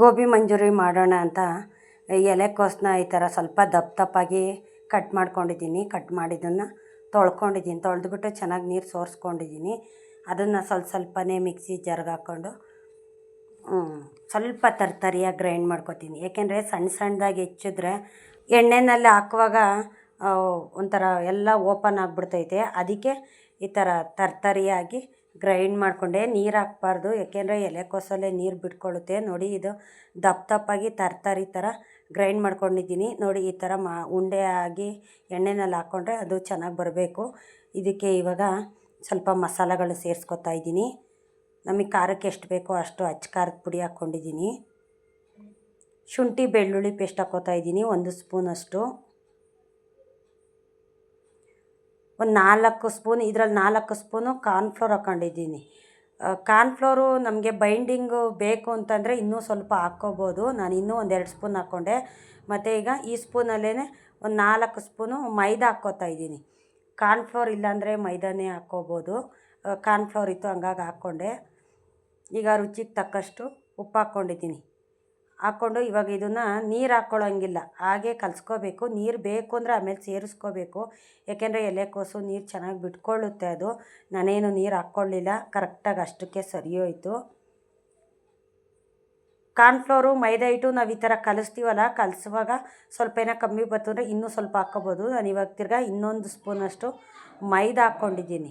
ಗೋಬಿ ಮಂಚೂರಿ ಮಾಡೋಣ ಅಂತ ಎಲೆಕೋಸನ್ನ ಈ ಥರ ಸ್ವಲ್ಪ ದಪ್ಪ ದಪ್ಪಾಗಿ ಕಟ್ ಮಾಡ್ಕೊಂಡಿದ್ದೀನಿ, ಕಟ್ ಮಾಡಿದ್ದನ್ನು ತೊಳ್ಕೊಂಡಿದ್ದೀನಿ. ತೊಳೆದ್ಬಿಟ್ಟು ಚೆನ್ನಾಗಿ ನೀರು ಸೋರಿಸ್ಕೊಂಡಿದ್ದೀನಿ. ಅದನ್ನು ಸ್ವಲ್ಪ ಸ್ವಲ್ಪನೇ ಮಿಕ್ಸಿ ಜರ್ಗೆ ಹಾಕ್ಕೊಂಡು ಸ್ವಲ್ಪ ತರ್ತರಿಯಾಗಿ ಗ್ರೈಂಡ್ ಮಾಡ್ಕೊತೀನಿ. ಏಕೆಂದರೆ ಸಣ್ಣ ಸಣ್ಣದಾಗಿ ಹೆಚ್ಚಿದ್ರೆ ಎಣ್ಣೆನಲ್ಲಿ ಹಾಕುವಾಗ ಒಂಥರ ಎಲ್ಲ ಓಪನ್ ಆಗಿಬಿಡ್ತೈತೆ. ಅದಕ್ಕೆ ಈ ಥರ ತರ್ತರಿಯಾಗಿ ಗ್ರೈಂಡ್ ಮಾಡಿಕೊಂಡೆ. ನೀರು ಹಾಕ್ಬಾರ್ದು. ಏಕೆಂದರೆ ಎಲೆಕೋಸಲ್ಲೇ ನೀರು ಬಿಟ್ಕೊಳ್ಳುತ್ತೆ. ನೋಡಿ ಇದು ದಪ್ಪ ದಪ್ಪಾಗಿ ತರ್ತರಿ ಥರ ಗ್ರೈಂಡ್ ಮಾಡ್ಕೊಂಡಿದ್ದೀನಿ. ನೋಡಿ ಈ ಥರ ಮಾ, ಉಂಡೆ ಆಗಿ ಎಣ್ಣೆನಲ್ಲಿ ಹಾಕ್ಕೊಂಡ್ರೆ ಅದು ಚೆನ್ನಾಗಿ ಬರಬೇಕು. ಇದಕ್ಕೆ ಇವಾಗ ಸ್ವಲ್ಪ ಮಸಾಲೆಗಳು ಸೇರಿಸ್ಕೊತಾ ಇದ್ದೀನಿ. ನಮಗೆ ಖಾರಕ್ಕೆ ಎಷ್ಟು ಬೇಕೋ ಅಷ್ಟು ಅಚ್ಚ ಖಾರದ ಪುಡಿ ಹಾಕ್ಕೊಂಡಿದ್ದೀನಿ. ಶುಂಠಿ ಬೆಳ್ಳುಳ್ಳಿ ಪೇಸ್ಟ್ ಹಾಕ್ಕೋತಾ ಇದ್ದೀನಿ. ಒಂದು ಸ್ಪೂನಷ್ಟು. ಒಂದು ನಾಲ್ಕು ಸ್ಪೂನ್, ಇದರಲ್ಲಿ ನಾಲ್ಕು ಸ್ಪೂನು ಕಾರ್ನ್ಫ್ಲೋರ್ ಹಾಕ್ಕೊಂಡಿದ್ದೀನಿ ಕಾರ್ನ್ಫ್ಲೋರು ನಮಗೆ ಬೈಂಡಿಂಗು ಬೇಕು ಅಂತಂದರೆ ಇನ್ನೂ ಸ್ವಲ್ಪ ಹಾಕ್ಕೋಬೋದು. ನಾನು ಇನ್ನೂ ಒಂದೆರಡು ಸ್ಪೂನ್ ಹಾಕ್ಕೊಂಡೆ. ಮತ್ತು ಈಗ ಈ ಸ್ಪೂನಲ್ಲೇ ಒಂದು ನಾಲ್ಕು ಸ್ಪೂನು ಮೈದಾ ಹಾಕ್ಕೋತಾ ಇದ್ದೀನಿ. ಕಾರ್ನ್ಫ್ಲೋರ್ ಇಲ್ಲಾಂದರೆ ಮೈದಾನೇ ಹಾಕ್ಕೋಬೋದು. ಕಾರ್ನ್ಫ್ಲೋರ್ ಇತ್ತು ಹಂಗಾಗಿ ಹಾಕ್ಕೊಂಡೆ. ಈಗ ರುಚಿಗೆ ತಕ್ಕಷ್ಟು ಉಪ್ಪು ಹಾಕ್ಕೊಂಡಿದ್ದೀನಿ. ಹಾಕ್ಕೊಂಡು ಇವಾಗ ಇದನ್ನು ನೀರು ಹಾಕ್ಕೊಳ್ಳೋಂಗಿಲ್ಲ ಹಾಗೆ ಕಲಿಸ್ಕೋಬೇಕು. ನೀರು ಬೇಕು ಅಂದರೆ ಆಮೇಲೆ ಸೇರಿಸ್ಕೋಬೇಕು. ಏಕೆಂದರೆ ಎಲೆಕೋಸು ನೀರು ಚೆನ್ನಾಗಿ ಬಿಟ್ಕೊಳ್ಳುತ್ತೆ ಅದು. ನಾನೇನು ನೀರು ಹಾಕ್ಕೊಳ್ಳಿಲ್ಲ ಕರೆಕ್ಟಾಗಿ ಅಷ್ಟಕ್ಕೆ ಸರಿ ಹೋಯಿತು ಕಾರ್ನ್ಫ್ಲೋರು ಮೈದಾ ಹಿಟ್ಟು ನಾವು ಈ ಥರ ಕಲಿಸ್ತೀವಲ್ಲ, ಕಲಿಸುವಾಗ ಸ್ವಲ್ಪ ಏನೋ ಕಮ್ಮಿ ಬಂತು ಅಂದರೆ ಇನ್ನೂ ಸ್ವಲ್ಪ ಹಾಕ್ಕೋಬೋದು. ನಾನು ಇವಾಗ ತಿರ್ಗಾ ಇನ್ನೊಂದು ಸ್ಪೂನಷ್ಟು ಮೈದಾ ಹಾಕ್ಕೊಂಡಿದ್ದೀನಿ.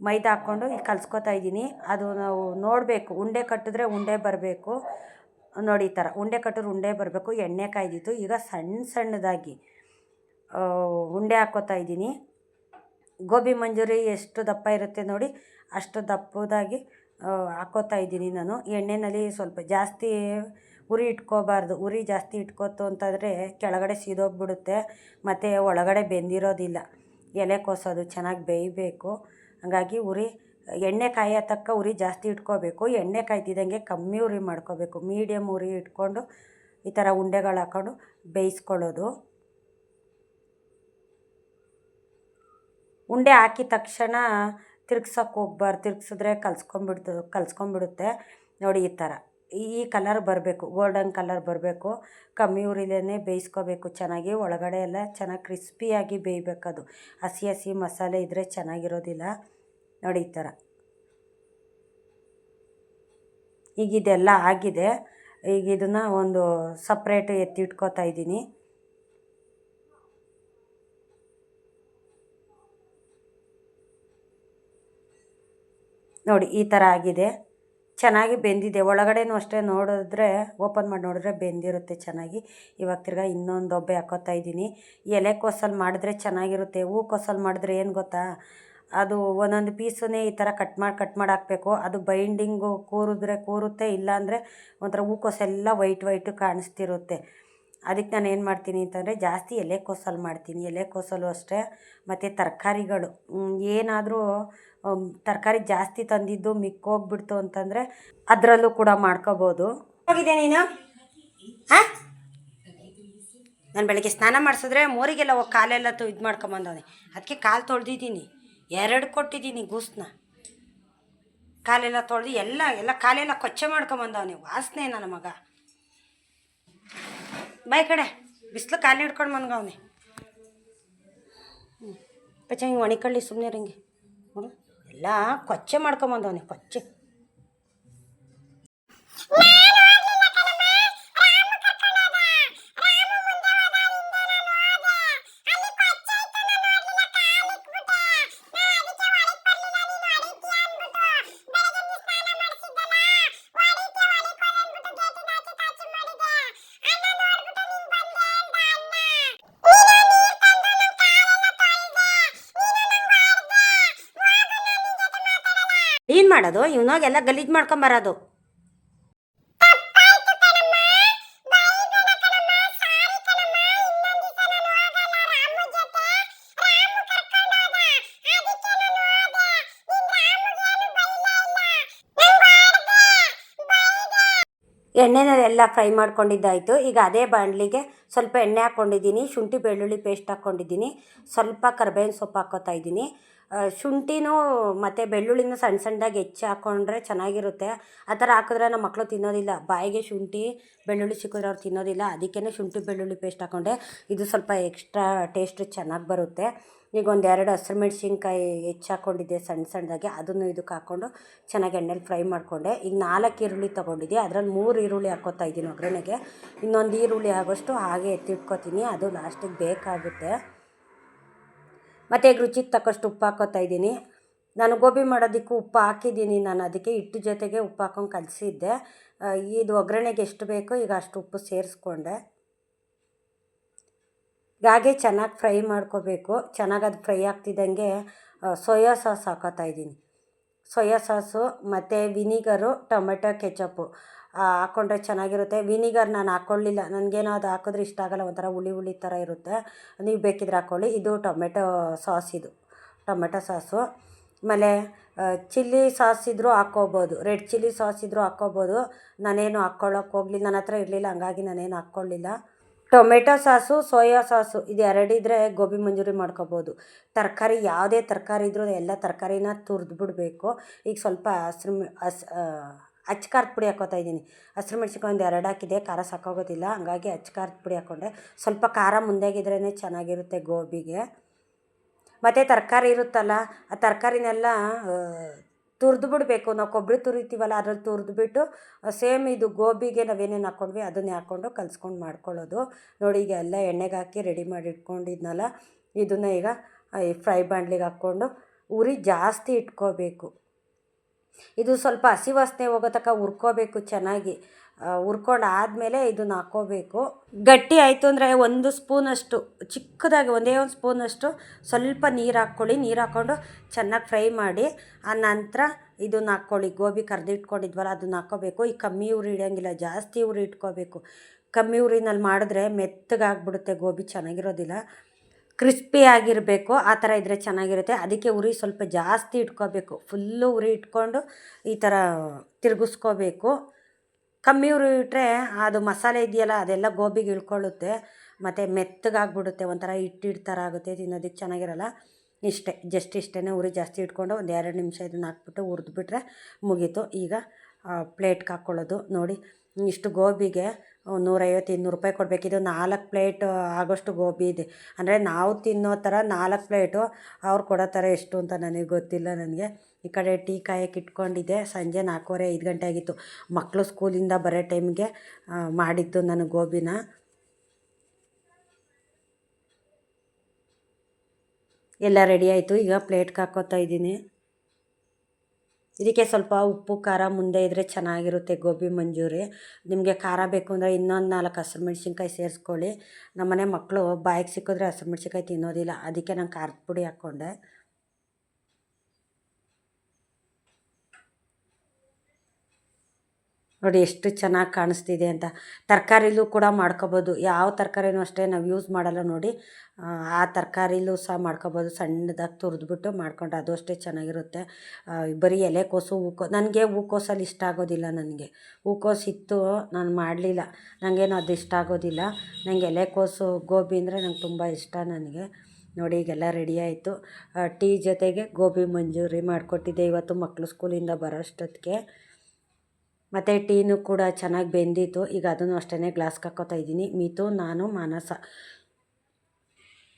ಮೈದಾ ಹಾಕ್ಕೊಂಡು ಈಗ ಕಲಿಸ್ಕೊತಾ ಇದ್ದೀನಿ. ಅದು ನಾವು ನೋಡಬೇಕು. ಉಂಡೆ ಕಟ್ಟಿದ್ರೆ ಉಂಡೆ ಬರಬೇಕು. ನೋಡಿ ಈ ಥರ ಉಂಡೆ ಕಟ್ಟಿದ್ರೆ ಉಂಡೆ ಬರಬೇಕು, ಎಣ್ಣೆ ಕಾಯ್ದಿತ್ತು. ಈಗ ಸಣ್ಣ ಸಣ್ಣದಾಗಿ ಉಂಡೆ ಹಾಕೋತಾ ಇದ್ದೀನಿ. ಗೋಬಿ ಮಂಜೂರಿ ಎಷ್ಟು ದಪ್ಪ ಇರುತ್ತೆ ನೋಡಿ, ಅಷ್ಟು ದಪ್ಪದಾಗಿ ಹಾಕೋತಾ ಇದ್ದೀನಿ ನಾನು. ಎಣ್ಣೆಯಲ್ಲಿ ಸ್ವಲ್ಪ ಜಾಸ್ತಿ ಉರಿ ಇಟ್ಕೋಬಾರ್ದು. ಉರಿ ಜಾಸ್ತಿ ಇಟ್ಕೋತು ಅಂತಂದರೆ ಕೆಳಗಡೆ ಸೀದೋಗ್ಬಿಡುತ್ತೆ, ಮತ್ತು ಒಳಗಡೆ ಬೆಂದಿರೋದಿಲ್ಲ. ಎಲೆ ಕೋಸೋದು ಚೆನ್ನಾಗಿ ಬೇಯಬೇಕು. ಹಾಗಾಗಿ ಉರಿ ಎಣ್ಣೆ ಕಾಯೋ ತಕ್ಕ ಉರಿ ಜಾಸ್ತಿ ಇಟ್ಕೋಬೇಕು. ಎಣ್ಣೆ ಕಾಯ್ತಿದ್ದಂಗೆ ಕಮ್ಮಿ ಉರಿ ಮಾಡ್ಕೋಬೇಕು. ಮೀಡಿಯಮ್ ಉರಿ ಇಟ್ಕೊಂಡು ಈ ಥರ ಉಂಡೆಗಳು ಹಾಕ್ಕೊಂಡು ಬೇಯಿಸ್ಕೊಳ್ಳೋದು. ಉಂಡೆ ಹಾಕಿದ ತಕ್ಷಣ ತಿರ್ಗ್ಸೋಕೆ ಹೋಗ್ಬಾರ್ದು. ತಿರ್ಗ್ಸಿದ್ರೆ ಕಲ್ಸ್ಕೊಂಬಿಡ್ತು, ಕಲ್ಸ್ಕೊಂಬಿಡುತ್ತೆ. ನೋಡಿ ಈ ಥರ. ಈ ಕಲರ್ ಬರಬೇಕು, ಗೋಲ್ಡನ್ ಕಲರ್ ಬರಬೇಕು. ಕಮ್ಮಿ ಉರಿಲೇ ಬೇಯಿಸ್ಕೋಬೇಕು. ಚೆನ್ನಾಗಿ ಒಳಗಡೆ ಎಲ್ಲ ಚೆನ್ನಾಗಿ ಕ್ರಿಸ್ಪಿಯಾಗಿ ಬೇಯಬೇಕದು. ಹಸಿ ಹಸಿ ಮಸಾಲೆ ಇದ್ದರೆ ಚೆನ್ನಾಗಿರೋದಿಲ್ಲ. ನೋಡಿ ಈ ಥರ. ಈಗ ಇದೆಲ್ಲ ಆಗಿದೆ. ಈಗ ಇದನ್ನು ಒಂದು ಸಪ್ರೇಟ್ ಎತ್ತಿಟ್ಕೋತಾ ಇದ್ದೀನಿ. ನೋಡಿ ಈ ಥರ ಆಗಿದೆ. ಚೆನ್ನಾಗಿ ಬೆಂದಿದೆ. ಒಳಗಡೆನೂ ಅಷ್ಟೇ ನೋಡಿದ್ರೆ ಓಪನ್ ಮಾಡಿ ನೋಡಿದ್ರೆ ಬೆಂದಿರುತ್ತೆ ಚೆನ್ನಾಗಿ. ಇವಾಗ ತಿರ್ಗಾ ಇನ್ನೊಂದು ಒಬ್ಬೆ ಹಾಕೋತಾ ಇದ್ದೀನಿ. ಎಲೆ ಕೋಸಲ್ಲಿ ಮಾಡಿದ್ರೆ ಚೆನ್ನಾಗಿರುತ್ತೆ. ಹೂ ಕೋಸಲ್ಲಿ ಮಾಡಿದ್ರೆ ಏನು ಗೊತ್ತಾ? ಅದು ಒಂದೊಂದು ಪೀಸನ್ನೇ ಈ ಥರ ಕಟ್ ಮಾಡಿ ಕಟ್ ಮಾಡಿ ಹಾಕಬೇಕು. ಅದು ಬೈಂಡಿಂಗು ಕೂರಿದ್ರೆ ಕೂರುತ್ತೆ, ಇಲ್ಲಾಂದರೆ ಒಂಥರ ಹೂಕೋಸು ಎಲ್ಲ ವೈಟ್ ವೈಟು ಕಾಣಿಸ್ತಿರುತ್ತೆ. ಅದಕ್ಕೆ ನಾನು ಏನು ಮಾಡ್ತೀನಿ ಅಂತಂದರೆ ಜಾಸ್ತಿ ಎಲೆಕೋಸಲ್ಲಿ ಮಾಡ್ತೀನಿ. ಎಲೆಕೋಸಲ್ಲೂ ಅಷ್ಟೇ. ಮತ್ತು ತರಕಾರಿಗಳು ಏನಾದರೂ ತರಕಾರಿ ಜಾಸ್ತಿ ತಂದಿದ್ದು ಮಿಕ್ಕೋಗ್ಬಿಡ್ತು ಅಂತಂದರೆ ಅದರಲ್ಲೂ ಕೂಡ ಮಾಡ್ಕೋಬೋದು. ಹೋಗಿದೆ ನೀನು? ಹಾಂ? ನಾನು ಬೆಳಗ್ಗೆ ಸ್ನಾನ ಮಾಡಿಸಿದ್ರೆ ಮೋರಿಗೆಲ್ಲ ಹೋಗಿ ಕಾಲೆಲ್ಲ ತು ಇದು ಮಾಡ್ಕೊಂಬಂದವನೆ ಅದಕ್ಕೆ ಕಾಲು ತೊಳೆದಿದ್ದೀನಿ. ಎರಡು ಕೊಟ್ಟಿದ್ದೀನಿ ಗೂಸ್ನ ಕಾಲೆಲ್ಲ ತೊಳೆದು ಎಲ್ಲ ಎಲ್ಲ ಕಾಲೆಲ್ಲ ಕೊಚ್ಚೆ ಮಾಡ್ಕೊಂಬಂದವನಿ ವಾಸನೆ ನನ್ನ ಮಗ. ಬಾಯ್ ಕಡೆ ಬಿಸಿಲು ಕಾಲು ಹಿಡ್ಕೊಂಡು ಮನ್ಗವನೆ ಹ್ಞೂ ಪಚ್ಚ ಹಿಂಗೆ ಒಣಿಕಳ್ಳಿ ಸುಮ್ಮನೆ ರಂಗೆ ನೋಡು, ಎಲ್ಲ ಕೊಚ್ಚೆ ಮಾಡ್ಕೊಂಬಂದವನಿ ಕೊಚ್ಚೆ. ಏನು ಮಾಡೋದು, ಇವನಾಗೆಲ್ಲ ಗಲೀಜು ಮಾಡ್ಕೊಂಬರೋದು ಎಣ್ಣೆನಲ್ಲೆಲ್ಲ ಫ್ರೈ ಮಾಡ್ಕೊಂಡಿದ್ದಾಯಿತು. ಈಗ ಅದೇ ಬಾಣಲಿಗೆ ಸ್ವಲ್ಪ ಎಣ್ಣೆ ಹಾಕ್ಕೊಂಡಿದ್ದೀನಿ ಶುಂಠಿ ಬೆಳ್ಳುಳ್ಳಿ ಪೇಸ್ಟ್ ಹಾಕ್ಕೊಂಡಿದ್ದೀನಿ ಸ್ವಲ್ಪ ಕರ್ಬೇವಿನ ಸೊಪ್ಪು ಹಾಕೋತಾ ಇದ್ದೀನಿ. ಶುಂಠಿನೂ ಮತ್ತು ಬೆಳ್ಳುಳ್ಳಿನೂ ಸಣ್ಣ ಸಣ್ಣದಾಗಿ ಹೆಚ್ಚಿ ಹಾಕ್ಕೊಂಡ್ರೆ ಚೆನ್ನಾಗಿರುತ್ತೆ. ಆ ಥರ ಹಾಕಿದ್ರೆ ನಮ್ಮ ಮಕ್ಕಳು ತಿನ್ನೋದಿಲ್ಲ. ಬಾಯಿಗೆ ಶುಂಠಿ, ಬೆಳ್ಳುಳ್ಳಿ ಸಿಕ್ಕಿದ್ರೆ ಅವ್ರು ತಿನ್ನೋದಿಲ್ಲ. ಅದಕ್ಕೇ ಶುಂಠಿ, ಬೆಳ್ಳುಳ್ಳಿ ಪೇಸ್ಟ್ ಹಾಕ್ಕೊಂಡೆ ಇದು ಸ್ವಲ್ಪ ಎಕ್ಸ್ಟ್ರಾ ಟೇಸ್ಟ್ ಚೆನ್ನಾಗಿ ಬರುತ್ತೆ. ಈಗ ಒಂದು ಎರಡು ಹಸಿರು ಮೆಣಸಿನ್ಕಾಯಿ ಹೆಚ್ಚು ಹಾಕ್ಕೊಂಡಿದ್ದೆ ಸಣ್ಣ ಸಣ್ಣದಾಗಿ. ಅದನ್ನು ಇದಕ್ಕೆ ಹಾಕ್ಕೊಂಡು ಚೆನ್ನಾಗಿ ಎಣ್ಣೆಲಿ ಫ್ರೈ ಮಾಡಿಕೊಂಡೆ. ಈಗ ನಾಲ್ಕು ಈರುಳ್ಳಿ ತೊಗೊಂಡಿದ್ದೆ. ಅದರಲ್ಲಿ ಮೂರು ಈರುಳ್ಳಿ ಹಾಕ್ಕೋತಾ ಇದ್ದೀನಿ ಒಗ್ಗರಣೆಗೆ. ಇನ್ನೊಂದು ಈರುಳ್ಳಿ ಆಗೋಷ್ಟು ಹಾಗೆ ಎತ್ತಿಟ್ಕೊತೀನಿ. ಅದು ಲಾಸ್ಟಿಗೆ ಬೇಕಾಗುತ್ತೆ. ಮತ್ತು ರುಚಿಗೆ ತಕ್ಕಷ್ಟು ಉಪ್ಪು ಹಾಕೋತಾ ಇದ್ದೀನಿ. ನಾನು ಗೋಬಿ ಮಾಡೋದಕ್ಕೂ ಉಪ್ಪು ಹಾಕಿದ್ದೀನಿ. ನಾನು ಅದಕ್ಕೆ ಹಿಟ್ಟು ಜೊತೆಗೆ ಉಪ್ಪು ಹಾಕೊಂಡು ಕಲಸಿದ್ದೆ. ಇದು ಒಗ್ಗರಣೆಗೆ ಎಷ್ಟು ಬೇಕೋ ಈಗ ಅಷ್ಟು ಉಪ್ಪು ಸೇರಿಸ್ಕೊಂಡೆ. ಹಾಗೆ ಚೆನ್ನಾಗಿ ಫ್ರೈ ಮಾಡ್ಕೋಬೇಕು. ಚೆನ್ನಾಗಿ ಅದು ಫ್ರೈ ಆಗ್ತಿದ್ದಂಗೆ ಸೋಯಾ ಸಾಸ್ ಹಾಕೋತಾ ಇದ್ದೀನಿ. ಸೋಯಾ ಸಾಸು, ಮತ್ತು ವಿನಿಗರು, ಟೊಮೆಟೊ, ಕೆಚಪ್ಪು. ಹಾಕ್ಕೊಂಡ್ರೆ ಚೆನ್ನಾಗಿರುತ್ತೆ. ವಿನಿಗರ್ ನಾನು ಹಾಕ್ಕೊಳ್ಳಿಲ್ಲ. ನನಗೇನೋ ಅದು ಹಾಕಿದ್ರೆ ಇಷ್ಟ ಆಗಲ್ಲ. ಒಂಥರ ಹುಳಿ ಹುಳಿ ಥರ ಇರುತ್ತೆ. ನೀವು ಬೇಕಿದ್ರೆ ಹಾಕ್ಕೊಳ್ಳಿ. ಇದು ಟೊಮೆಟೊ ಸಾಸ್ ಇದು. Tomato sauce. ಆಮೇಲೆ ಚಿಲ್ಲಿ ಸಾಸ್ ಇದ್ದರೂ ಹಾಕ್ಕೋಬೋದು. ರೆಡ್ ಚಿಲ್ಲಿ ಸಾಸ್ ಇದ್ದರೂ ಹಾಕ್ಕೋಬೋದು. ನಾನೇನು ಹಾಕ್ಕೊಳ್ಳೋಕೆ ಹೋಗಲಿಲ್ಲ. ನನ್ನ ಹತ್ರ ಇರಲಿಲ್ಲ. ಹಂಗಾಗಿ ನಾನೇನು ಹಾಕ್ಕೊಳ್ಳಿಲ್ಲ. ಟೊಮೆಟೊ ಸಾಸು, ಸೋಯಾ ಸಾಸು ಇದು ಎರಡಿದ್ರೆ ಗೋಬಿ ಮಂಜೂರಿ ಮಾಡ್ಕೋಬೋದು. ತರಕಾರಿ, ಯಾವುದೇ ತರಕಾರಿ ಇದ್ದರೂ ಎಲ್ಲ ತರಕಾರಿನ ತುರಿದ್ಬಿಡ್ಬೇಕು. ಬಿಡಬೇಕು ಈಗ ಸ್ವಲ್ಪ ಹಸ್ರು ಹಸ್ ಅಚ್ಚ ಖಾರದ ಪುಡಿ ಹಾಕೋತಾ ಇದ್ದೀನಿ. ಹಸಿರು ಮೆಣ್ಸಿನ್ಕಾಯಿ ಒಂದು ಎರಡು ಹಾಕಿದೆ, ಖಾರ ಸಾಕಾಗೋದಿಲ್ಲ. ಹಂಗಾಗಿ ಅಚ್ಚ ಖಾರದ ಪುಡಿ ಹಾಕ್ಕೊಂಡೆ ಸ್ವಲ್ಪ ಖಾರ ಮುಂದೆಗಿದ್ರೇ ಚೆನ್ನಾಗಿರುತ್ತೆ ಗೋಬಿಗೆ. ಮತ್ತು ತರಕಾರಿ ಇರುತ್ತಲ್ಲ, ಆ ತರಕಾರಿನೆಲ್ಲ ತುರಿದು ಬಿಡಬೇಕು. ನಾವು ಕೊಬ್ಬರಿ ತುರಿತೀವಲ್ಲ, ಅದ್ರಲ್ಲಿ ತುರಿದ್ಬಿಟ್ಟು ಸೇಮ್ ಇದು ಗೋಬಿಗೆ ನಾವೇನೇನು ಹಾಕ್ಕೊಂಡ್ವಿ ಅದನ್ನೇ ಹಾಕ್ಕೊಂಡು ಕಲ್ಸ್ಕೊಂಡು ಮಾಡ್ಕೊಳ್ಳೋದು. ನೋಡಿ, ಈಗ ಎಲ್ಲ ಎಣ್ಣೆಗೆ ಹಾಕಿ ರೆಡಿ ಮಾಡಿ ಇಟ್ಕೊಂಡಿದ್ನಲ್ಲ ಇದನ್ನು ಈಗ ಈ ಫ್ರೈ ಬಾಂಡ್ಲಿಗೆ ಹಾಕ್ಕೊಂಡು, ಉರಿ ಜಾಸ್ತಿ ಇಟ್ಕೋಬೇಕು. ಇದು ಸ್ವಲ್ಪ ಹಸಿ ವಾಸನೆ ಹೋಗೋ ತನಕ ಹುರ್ಕೋಬೇಕು ಚೆನ್ನಾಗಿ. ಹುರ್ಕೊಂಡು ಆದಮೇಲೆ ಇದನ್ನ ಹಾಕ್ಕೋಬೇಕು ಗಟ್ಟಿ ಆಯಿತು ಅಂದರೆ ಒಂದು ಸ್ಪೂನಷ್ಟು, ಚಿಕ್ಕದಾಗಿ ಒಂದೇ ಒಂದು ಸ್ಪೂನಷ್ಟು ಸ್ವಲ್ಪ ನೀರು ಹಾಕ್ಕೊಳ್ಳಿ. ನೀರು ಹಾಕ್ಕೊಂಡು ಚೆನ್ನಾಗಿ ಫ್ರೈ ಮಾಡಿ, ಆ ನಂತರ ಇದನ್ನ ಹಾಕ್ಕೊಳ್ಳಿ. ಗೋಬಿ ಕರೆದಿಟ್ಕೊಂಡಿದ್ವಲ್ಲ ಅದನ್ನ ಹಾಕ್ಕೋಬೇಕು ಈ ಕಮ್ಮಿ ಉರಿ ಇಡೋಂಗಿಲ್ಲ ಜಾಸ್ತಿ ಉರಿ ಇಟ್ಕೋಬೇಕು. ಕಮ್ಮಿ ಉರಿನಲ್ಲಿ ಮಾಡಿದ್ರೆ ಮೆತ್ತಗಾಗ್ಬಿಡುತ್ತೆ, ಗೋಬಿ ಚೆನ್ನಾಗಿರೋದಿಲ್ಲ. ಕ್ರಿಸ್ಪಿ ಆಗಿರಬೇಕು, ಆ ಥರ ಇದ್ದರೆ ಚೆನ್ನಾಗಿರುತ್ತೆ. ಅದಕ್ಕೆ ಉರಿ ಸ್ವಲ್ಪ ಜಾಸ್ತಿ ಇಟ್ಕೋಬೇಕು. ಫುಲ್ಲು ಉರಿ ಇಟ್ಕೊಂಡು ಈ ಥರ ತಿರುಗಿಸ್ಕೋಬೇಕು. ಕಮ್ಮಿ ಉರಿ ಇಟ್ಟರೆ ಅದು ಮಸಾಲೆ ಇದೆಯಲ್ಲ, ಅದೆಲ್ಲ ಗೋಬಿಗೆ ಇಳ್ಕೊಳ್ಳುತ್ತೆ. ಮತ್ತು ಮೆತ್ತಗಾಗ್ಬಿಡುತ್ತೆ, ಒಂಥರ ಹಿಟ್ಟಿಟ್ಟು ಹಿಟ್ಟು ಥರ ಆಗುತ್ತೆ, ತಿನ್ನೋದಕ್ಕೆ ಚೆನ್ನಾಗಿರಲ್ಲ. ಇಷ್ಟೇ, ಜಸ್ಟ್ ಇಷ್ಟೇ ಉರಿ ಜಾಸ್ತಿ ಇಟ್ಕೊಂಡು ಒಂದು ಎರಡು ನಿಮಿಷ ಇದನ್ನ ಹಾಕ್ಬಿಟ್ಟು ಹುರಿದ್ಬಿಟ್ರೆ ಮುಗೀತು. ಈಗ ಪ್ಲೇಟ್ಗೆ ಹಾಕ್ಕೊಳ್ಳೋದು ನೋಡಿ, ಇಷ್ಟು ಗೋಬಿಗೆ ನೂರೈವತ್ತು, ಇನ್ನೂರು ರೂಪಾಯಿ ಕೊಡಬೇಕು. ಇದು ನಾಲ್ಕು ಪ್ಲೇಟ್ ಆಗೋಷ್ಟು ಗೋಬಿ ಇದೆ. ಅಂದರೆ ನಾವು ತಿನ್ನೋ ಥರ ನಾಲ್ಕು ಪ್ಲೇಟು ಅವ್ರು ಕೊಡೋ ಥರ ಎಷ್ಟು ಅಂತ ನನಗೆ ಗೊತ್ತಿಲ್ಲ ನನಗೆ. ಈ ಕಡೆ ಟೀ ಕಾಯಕ್ಕೆ ಇಟ್ಕೊಂಡಿದ್ದೆ. ಸಂಜೆ ನಾಲ್ಕೂವರೆ, ಐದು ಗಂಟೆ ಆಗಿತ್ತು. ಮಕ್ಕಳು ಸ್ಕೂಲಿಂದ ಬರೋ ಟೈಮ್ಗೆ ಮಾಡಿದ್ದು ನಾನು ಗೋಬಿನ. ಎಲ್ಲ ರೆಡಿ ಆಯಿತು. ಈಗ ಪ್ಲೇಟ್ಗೆ ಹಾಕೋತಾ ಇದ್ದೀನಿ. ಇದಕ್ಕೆ ಸ್ವಲ್ಪ ಉಪ್ಪು, ಖಾರ ಮುಂದೆ ಇದ್ದರೆ ಚೆನ್ನಾಗಿರುತ್ತೆ ಗೋಬಿ ಮಂಜೂರಿ. ನಿಮಗೆ ಖಾರ ಬೇಕು ಅಂದರೆ ಇನ್ನೊಂದು ನಾಲ್ಕು ಹಸಿರು ಮೆಣಸಿನ್ಕಾಯಿ ಸೇರಿಸ್ಕೊಳ್ಳಿ. ನಮ್ಮನೆ ಮಕ್ಕಳು ಬಾಯಿಗೆ ಸಿಕ್ಕಿದ್ರೆ ಹಸಿರು ಮೆಣಸಿನ್ಕಾಯಿ ತಿನ್ನೋದಿಲ್ಲ. ಅದಕ್ಕೆ ನಾನು ಖಾರದ ಪುಡಿ ಹಾಕ್ಕೊಂಡೆ ನೋಡಿ ಎಷ್ಟು ಚೆನ್ನಾಗಿ ಕಾಣಿಸ್ತಿದೆ ಅಂತ. ತರಕಾರಿಲೂ ಕೂಡ ಮಾಡ್ಕೋಬೋದು. ಯಾವ ತರಕಾರಿನೂ ಅಷ್ಟೇ ನಾವು ಯೂಸ್ ಮಾಡಲ್ಲ ನೋಡಿ. ಆ ತರಕಾರಿಲೂ ಸಹ ಮಾಡ್ಕೋಬೋದು. ಸಣ್ಣದಾಗಿ ತುರಿದ್ಬಿಟ್ಟು ಮಾಡ್ಕೊಂಡು ಅದು ಅಷ್ಟೇ ಚೆನ್ನಾಗಿರುತ್ತೆ. ಬರೀ ಎಲೆಕೋಸು ಹೂಕೋ, ನನಗೆ ಹೂಕೋಸಲ್ಲಿ ಇಷ್ಟ ಆಗೋದಿಲ್ಲ ನನಗೆ. ಹೂಕೋಸು ಇತ್ತು, ನಾನು ಮಾಡಲಿಲ್ಲ. ನನಗೇನು ಅದು ಇಷ್ಟ ಆಗೋದಿಲ್ಲ. ನನಗೆ ಎಲೆಕೋಸು ಗೋಬಿ ಅಂದರೆ ನಂಗೆ ತುಂಬ ಇಷ್ಟ ನನಗೆ. ನೋಡಿ ಈಗೆಲ್ಲ ರೆಡಿ ಆಯಿತು. ಟೀ ಜೊತೆಗೆ ಗೋಬಿ ಮಂಜೂರಿ ಮಾಡಿಕೊಟ್ಟಿದ್ದೆ ಇವತ್ತು ಮಕ್ಕಳು ಸ್ಕೂಲಿಂದ ಬರೋ ಅಷ್ಟೊತ್ತಿಗೆ ಮತ್ತು ಟೀನು ಕೂಡ ಚೆನ್ನಾಗಿ ಬೆಂದಿತ್ತು. ಈಗ ಅದನ್ನು ಅಷ್ಟೇ ಗ್ಲಾಸ್ಗೆ ಹಾಕ್ಕೋತಾ ಇದ್ದೀನಿ. ಮಿತು, ನಾನು, ಮಾನಸ.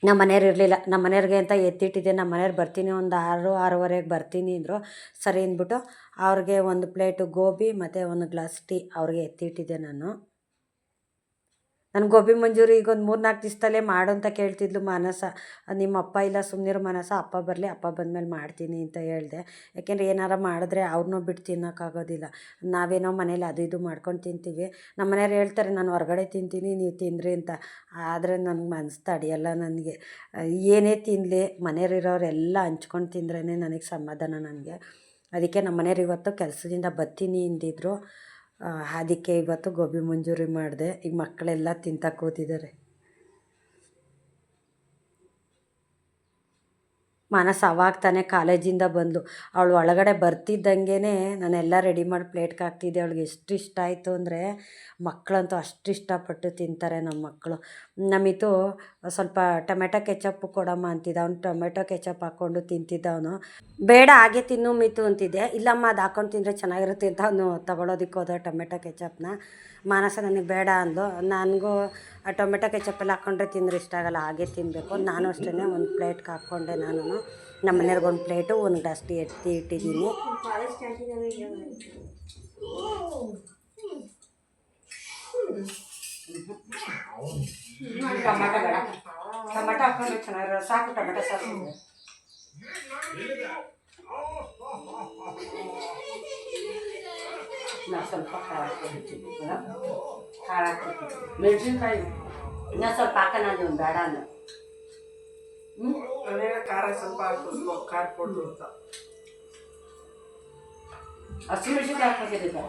ನಮ್ಮ ಮನೆಯವ್ರು ಇರಲಿಲ್ಲ. ನಮ್ಮ ಮನೆಯವ್ರಿಗೆ ಅಂತ ಎತ್ತಿಟ್ಟಿದ್ದೆ. ನಮ್ಮ ಮನೆಯವ್ರು ಬರ್ತೀನಿ, ಒಂದು ಆರು, ಆರೂವರೆಗೆ ಬರ್ತೀನಿ ಅಂದರು. ಸರಿ ಅಂದ್ಬಿಟ್ಟು ಅವ್ರಿಗೆ ಒಂದು ಪ್ಲೇಟು ಗೋಬಿ, ಮತ್ತು ಒಂದು ಗ್ಲಾಸ್ ಟೀ ಅವ್ರಿಗೆ ಎತ್ತಿಟ್ಟಿದ್ದೆ ನಾನು. ನನ್ನ ಗೋಬಿ ಮಂಜೂರಿ ಈಗ ಒಂದು ಮೂರು ನಾಲ್ಕು ದಿವಸದಲ್ಲೇ ಮಾಡು ಅಂತ ಕೇಳ್ತಿದ್ಲು ಮಾನಸ. ನಿಮ್ಮ ಅಪ್ಪ ಇಲ್ಲ ಸುಮ್ಮನಿರೋ ಮಾನಸ, ಅಪ್ಪ ಬರಲಿ, ಅಪ್ಪ ಬಂದಮೇಲೆ ಮಾಡ್ತೀನಿ ಅಂತ ಹೇಳಿದೆ. ಯಾಕೆಂದರೆ ಏನಾರು ಮಾಡಿದ್ರೆ ಅವ್ರನ್ನೂ ಬಿಟ್ಟು ತಿನ್ನೋಕ್ಕಾಗೋದಿಲ್ಲ. ನಾವೇನೋ ಮನೇಲಿ ಅದು ಇದು ಮಾಡ್ಕೊಂಡು ತಿಂತೀವಿ. ನಮ್ಮ ಮನೆಯವ್ರು ಹೇಳ್ತಾರೆ, ನಾನು ಹೊರಗಡೆ ತಿಂತೀನಿ, ನೀವು ತಿನ್ನಿರಿ ಅಂತ. ಆದರೆ ನನಗೆ ಮನಸ್ಸು ತಡೆಯಲ್ಲ ನನಗೆ. ಏನೇ ತಿನ್ನಲಿ ಮನೆಯವ್ರಿರೋರೆಲ್ಲ ಹಂಚ್ಕೊಂಡು ತಿಂದ್ರೇ ನನಗೆ ಸಮಾಧಾನ ನನಗೆ. ಅದಕ್ಕೆ ನಮ್ಮ ಮನೆಯವ್ರು ಇವತ್ತು ಕೆಲಸದಿಂದ ಬತ್ತೀನಿ ಅಂದಿದ್ರು. ಅದಕ್ಕೆ ಇವತ್ತು ಗೋಬಿ ಮಂಜೂರಿ ಮಾಡಿದೆ. ಈಗ ಮಕ್ಕಳೆಲ್ಲ ತಿಂತ ಕೂತಿದ್ದಾರೆ. ಮಾನಸ ಅವಾಗ ತಾನೇ ಕಾಲೇಜಿಂದ ಬಂದು ಅವಳು ಒಳಗಡೆ ಬರ್ತಿದ್ದಂಗೆ ನಾನೆಲ್ಲ ರೆಡಿ ಮಾಡಿ ಪ್ಲೇಟ್ಗೆ ಹಾಕ್ತಿದ್ದೆ. ಅವಳಿಗೆ ಎಷ್ಟು ಇಷ್ಟ ಆಯಿತು ಅಂದರೆ ಮಕ್ಕಳಂತೂ ಅಷ್ಟು ಇಷ್ಟಪಟ್ಟು ತಿಂತಾರೆ ನಮ್ಮ ಮಕ್ಕಳು. ನಮಿತು ಸ್ವಲ್ಪ ಟೊಮೆಟೊ ಕೆಚಪ್ ಕೊಡಮ್ಮ ಅಂತಿದ್ದ. ಅವ್ನು ಟೊಮೆಟೊ ಕೆಚಪ್ ಹಾಕ್ಕೊಂಡು ತಿಂತಿದ್ದ ಅವನು. ಬೇಡ, ಹಾಗೆ ತಿನ್ನು ಮಿತು ಅಂತಿದ್ದೆ. ಇಲ್ಲಮ್ಮ, ಅದು ಹಾಕೊಂಡು ತಿಂದರೆ ಚೆನ್ನಾಗಿರುತ್ತೆ ಅಂತ ಅವನು ತಗೊಳೋದಕ್ಕೆ ಹೋದ ಟೊಮೆಟೊ ಕೆಚಪ್ನ. ಮಾನಸ ನನಗೆ ಬೇಡ ಅಂದು ನನಗೂ ಆ ಟೊಮೆಟೊ ಕೆಚಪ್ಪಲ್ಲಿ ಹಾಕ್ಕೊಂಡ್ರೆ ತಿಂದರೆ ಇಷ್ಟ ಆಗಲ್ಲ, ಹಾಗೆ ತಿನ್ನಬೇಕು ನಾನು ಅಷ್ಟೇ ಒಂದು ಪ್ಲೇಟ್ಗೆ ಹಾಕ್ಕೊಂಡೆ ನಾನು. ನಮ್ಮ ಮನೆಯವ್ರಿಗೆ ಒಂದು ಪ್ಲೇಟು, ಒಂದು ಡಸ್ಟಿ ಎತ್ತಿ ಇಟ್ಟಿದ್ದೀನಿ. ಟೊಮೆಟೊ ಬೇಡ. ಟೊಮೆಟೊ ಹಾಕೊಂಡು ಚೆನ್ನಾಗಿರೋ ಸಾಕು ಟೊಮೆಟೊ ಸಾಕು. ನಾ ಸ್ವಲ್ಪ ಖಾರ ಹಾಕ್ಕೊಳ್ತೀನಿ ಖಾರ ಹಾಕ್ಕೊಳ್ತೀನಿ ಮೆಣಸಿನ್ಕಾಯಿ ಇನ್ನೂ ಸ್ವಲ್ಪ ಹಾಕೋಣ ನೀವು ಬೇಡ ಅಂದ್ರೆ ಮನೆಯ ಖಾರ ಸ್ವಲ್ಪ ಹಾಕಿಸ್ಕೊ ಖಾರ ಕೊಡು ಅಂತ. ಹಸಿಮೆಣಸಿನ್ಕಾಯಿ ಹಾಕ್ಕೊತಿದ್ದೆ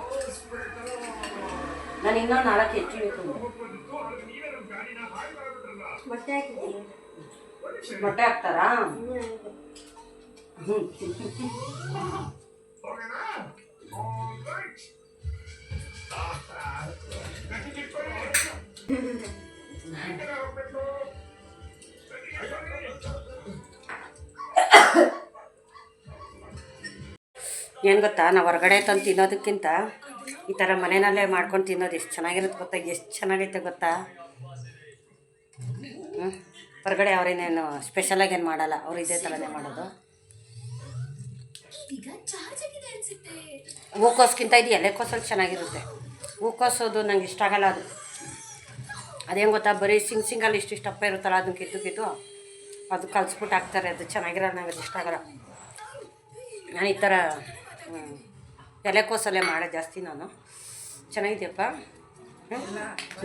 ನಾನು ಇನ್ನೂ ನಾಲ್ಕು ಹೆಚ್ಚಿಬೇಕು ಹಾಕಿದ್ದೀನಿ ಮೊಟ್ಟೆ ಹಾಕ್ತಾರಾ? ಏನು ಗೊತ್ತಾ? ನಾವು ಹೊರಗಡೆ ತಂದು ತಿನ್ನೋದಕ್ಕಿಂತ ಈ ಥರ ಮನೆಯಲ್ಲೇ ಮಾಡ್ಕೊಂಡು ತಿನ್ನೋದು ಎಷ್ಟು ಚೆನ್ನಾಗಿರುತ್ತೆ ಗೊತ್ತಾ? ಎಷ್ಟು ಚೆನ್ನಾಗೈತೆ ಗೊತ್ತಾ? ಹೊರಗಡೆ ಅವರೇನೇನು ಸ್ಪೆಷಲಾಗಿ ಏನು ಮಾಡಲ್ಲ. ಅವ್ರು ಇದೇ ಥರನೇ ಮಾಡೋದು. ಹೂಕೋಸ್ಗಿಂತ ಇದು ಎಲೆಕೋಸಲ್ಲಿ ಚೆನ್ನಾಗಿರುತ್ತೆ. ಹೂಕೋಸೋದು ನಂಗೆ ಇಷ್ಟ ಆಗಲ್ಲ ಅದು. ಅದೇನು ಗೊತ್ತಾ? ಬರೀ ಸಿಂಗ್ ಸಿಂಗಲ್ಲಿ ಇಷ್ಟು ಇಷ್ಟಪ್ಪ ಇರುತ್ತಲ್ಲ ಅದನ್ನ ಕಿತ್ತು ಕಿತ್ತು ಅದು ಕಲಿಸ್ಬಿಟ್ಟು ಹಾಕ್ತಾರೆ. ಅದು ಚೆನ್ನಾಗಿರಲ್ಲ ನಂಗೆ ಅದು ಇಷ್ಟ ಆಗಲ್ಲ. ನಾನು ಈ ಥರ ಎಲೆಕೋಸಲ್ಲೇ ಮಾಡೋ ಜಾಸ್ತಿ ನಾನು. ಚೆನ್ನಾಗಿದೆಯಪ್ಪ?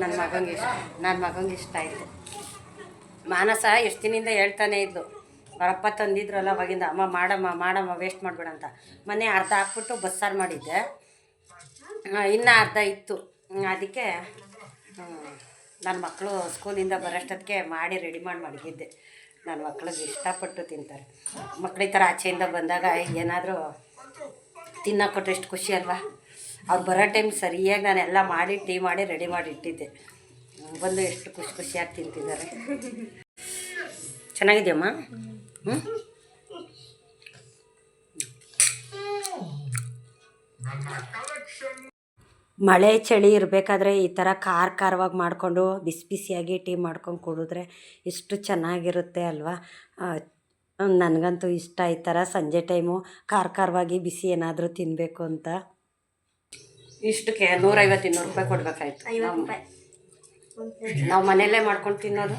ನನ್ನ ಮಗಂಗೆ ಇಷ್ಟ ನನ್ನ ಮಗಂಗೆ ಇಷ್ಟ ಆಯಿತು. ಮಾನಸ ಎಷ್ಟು ದಿನದಿಂದ ಹೇಳ್ತಾನೆ ಇದ್ಲು. ಅವರಪ್ಪ ತಂದಿದ್ರಲ್ಲ ಅವಾಗಿಂದ, ಅಮ್ಮ ಮಾಡಮ್ಮ ಮಾಡಮ್ಮ ವೇಸ್ಟ್ ಮಾಡಬೇಡ ಅಂತ. ಮೊನ್ನೆ ಅರ್ಧ ಹಾಕ್ಬಿಟ್ಟು ಬಸ್ಸಾರು ಮಾಡಿದ್ದೆ. ಇನ್ನು ಅರ್ಧ ಇತ್ತು. ಅದಕ್ಕೆ ನನ್ನ ಮಕ್ಕಳು ಸ್ಕೂಲಿಂದ ಬರೋಷ್ಟೊತ್ತಿಗೆ ಮಾಡಿ ರೆಡಿ ಮಾಡಿ ಮಡಗಿದ್ದೆ. ನನ್ನ ಮಕ್ಳಿಗೆ ಇಷ್ಟಪಟ್ಟು ತಿಂತಾರೆ. ಮಕ್ಳಿಗೆ ಈ ಥರ ಆಚೆಯಿಂದ ಬಂದಾಗ ಏನಾದರೂ ತಿನ್ನಕ್ಕೆ ಕೊಟ್ಟರೆ ಎಷ್ಟು ಖುಷಿ ಅಲ್ವಾ? ಅವ್ರು ಬರೋ ಟೈಮ್ ಸರಿಯಾಗಿ ನಾನೆಲ್ಲ ಮಾಡಿ, ಟೀ ಮಾಡಿ ರೆಡಿ ಮಾಡಿ ಇಟ್ಟಿದ್ದೆ. ಬಂದು ಎಷ್ಟು ಖುಷಿ ಖುಷಿಯಾಗಿ ತಿಂತಿದ್ದಾರೆ. ಚೆನ್ನಾಗಿದೆಯಮ್ಮ? ಹ್ಞೂ ಮಳೆ ಚಳಿ ಇರಬೇಕಾದ್ರೆ ಈ ಥರ ಖಾರ ಖಾರವಾಗಿ ಮಾಡಿಕೊಂಡು ಬಿಸಿ ಬಿಸಿಯಾಗಿ ಟೀ ಮಾಡ್ಕೊಂಡು ಕುಡಿದ್ರೆ ಎಷ್ಟು ಚೆನ್ನಾಗಿರುತ್ತೆ ಅಲ್ವಾ? ನನಗಂತೂ ಇಷ್ಟ ಈ ಥರ ಸಂಜೆ ಟೈಮು ಖಾರ ಖಾರವಾಗಿ ಬಿಸಿ ಏನಾದರೂ ತಿನ್ನಬೇಕು ಅಂತ. ಇಷ್ಟಕ್ಕೆ ನೂರೈವತ್ತು ಇನ್ನೂರು ರೂಪಾಯಿ ಕೊಡಬೇಕಾಯ್ತು. ಐವತ್ತು ರೂಪಾಯಿ. ನಾವು ಮನೆಯಲ್ಲೇ ಮಾಡ್ಕೊಂಡು ತಿನ್ನೋದು.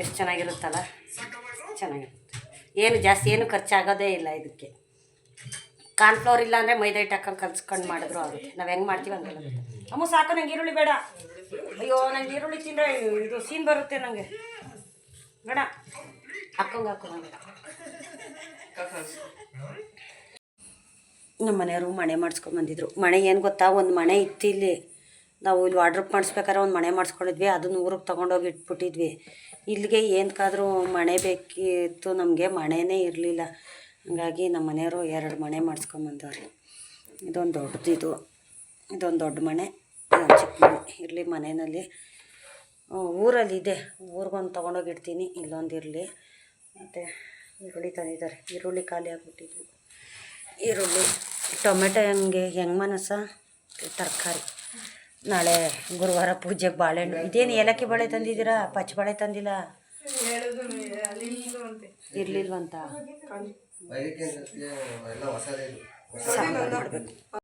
ಎಷ್ಟು ಚೆನ್ನಾಗಿರುತ್ತಲ್ಲ? ಚೆನ್ನಾಗಿರುತ್ತೆ. ಏನು ಜಾಸ್ತಿ ಏನು ಖರ್ಚಾಗೋದೇ ಇಲ್ಲ ಇದಕ್ಕೆ. ಕಾರ್ನ್ಫ್ಲೋರ್ ಇಲ್ಲ ಅಂದರೆ ಮೈದಾ ಹಿಟ್ಟು ಹಾಕೊಂಡು ಕಲ್ಸ್ಕೊಂಡು ಮಾಡಿದ್ರು ಆಗುತ್ತೆ ನಾವು ಹೆಂಗೆ ಮಾಡ್ತೀವಿ ಹಂಗೆಲ್ಲ. ಅಮ್ಮ ಸಾಕು, ನಂಗೆ ಈರುಳ್ಳಿ ಬೇಡ. ಅಯ್ಯೋ, ನಂಗೆ ಈರುಳ್ಳಿ ತಿಂದರೆ ಇದು ಸೀನ್ ಬರುತ್ತೆ ನನಗೆ ಬೇಡ. ಹಾಕೊಂಗೆ ಹಾಕೋ ನಮ್ಮ ಮನೆಯವರು ಮಣೆ ಮಾಡಿಸ್ಕೊಂಡು ಬಂದಿದ್ರು. ಮಣೆ ಏನು ಗೊತ್ತಾ? ಒಂದು ಮಣೆ ಇತ್ತು ಇಲ್ಲಿ. ನಾವು ಇಲ್ಲಿ ವಾಡ್ರಪ್ ಮಾಡಿಸ್ಬೇಕಾದ್ರೆ ಒಂದು ಮನೆ ಮಾಡಿಸ್ಕೊಂಡಿದ್ವಿ, ಅದನ್ನು ಊರಿಗೆ ತೊಗೊಂಡೋಗಿ ಇಟ್ಬಿಟ್ಟಿದ್ವಿ. ಇಲ್ಲಿಗೆ ಏನಕ್ಕಾದರೂ ಮನೆ ಬೇಕಿತ್ತು ನಮಗೆ ಮನೆಯೇ ಇರಲಿಲ್ಲ. ಹಾಗಾಗಿ ನಮ್ಮ ಮನೆಯವರು ಎರಡು ಮನೆ ಮಾಡಿಸ್ಕೊಂಬಂದವ್ರಿ ಇದೊಂದು ದೊಡ್ಡದಿದು ಇದೊಂದು ದೊಡ್ಡ ಮನೆ ಚಿಕ್ಕ ಮನೆ ಇರಲಿ ಮನೆಯಲ್ಲಿ ಊರಲ್ಲಿದೆ ಊರಿಗೊಂದು ತೊಗೊಂಡೋಗಿ ಇಡ್ತೀನಿ, ಇಲ್ಲೊಂದು ಇರಲಿ. ಮತ್ತು ಈರುಳ್ಳಿ ತಂದಿದ್ದಾರೆ. ಈರುಳ್ಳಿ ಖಾಲಿ ಆಗಿಬಿಟ್ಟಿದ್ವಿ. ಈರುಳ್ಳಿ, ಟೊಮೆಟೊ ಹೆಂಗೆ ಹೆಂಗೆ ಮನಸ್ಸ ತರಕಾರಿ. ನಾಳೆ ಗುರುವಾರ ಪೂಜೆಗೆ ಬಾಳೆಹಣ್ಣು. ಇದೇನು ಏಲಕ್ಕಿ ಬಾಳೆ ತಂದಿದ್ದೀರಾ? ಪಚ್ಚ ಬಾಳೆ ತಂದಿಲ್ಲ? ಇರ್ಲಿಲ್ವಂತ. ಸಾಂಬಾರು ಮಾಡಬೇಕು.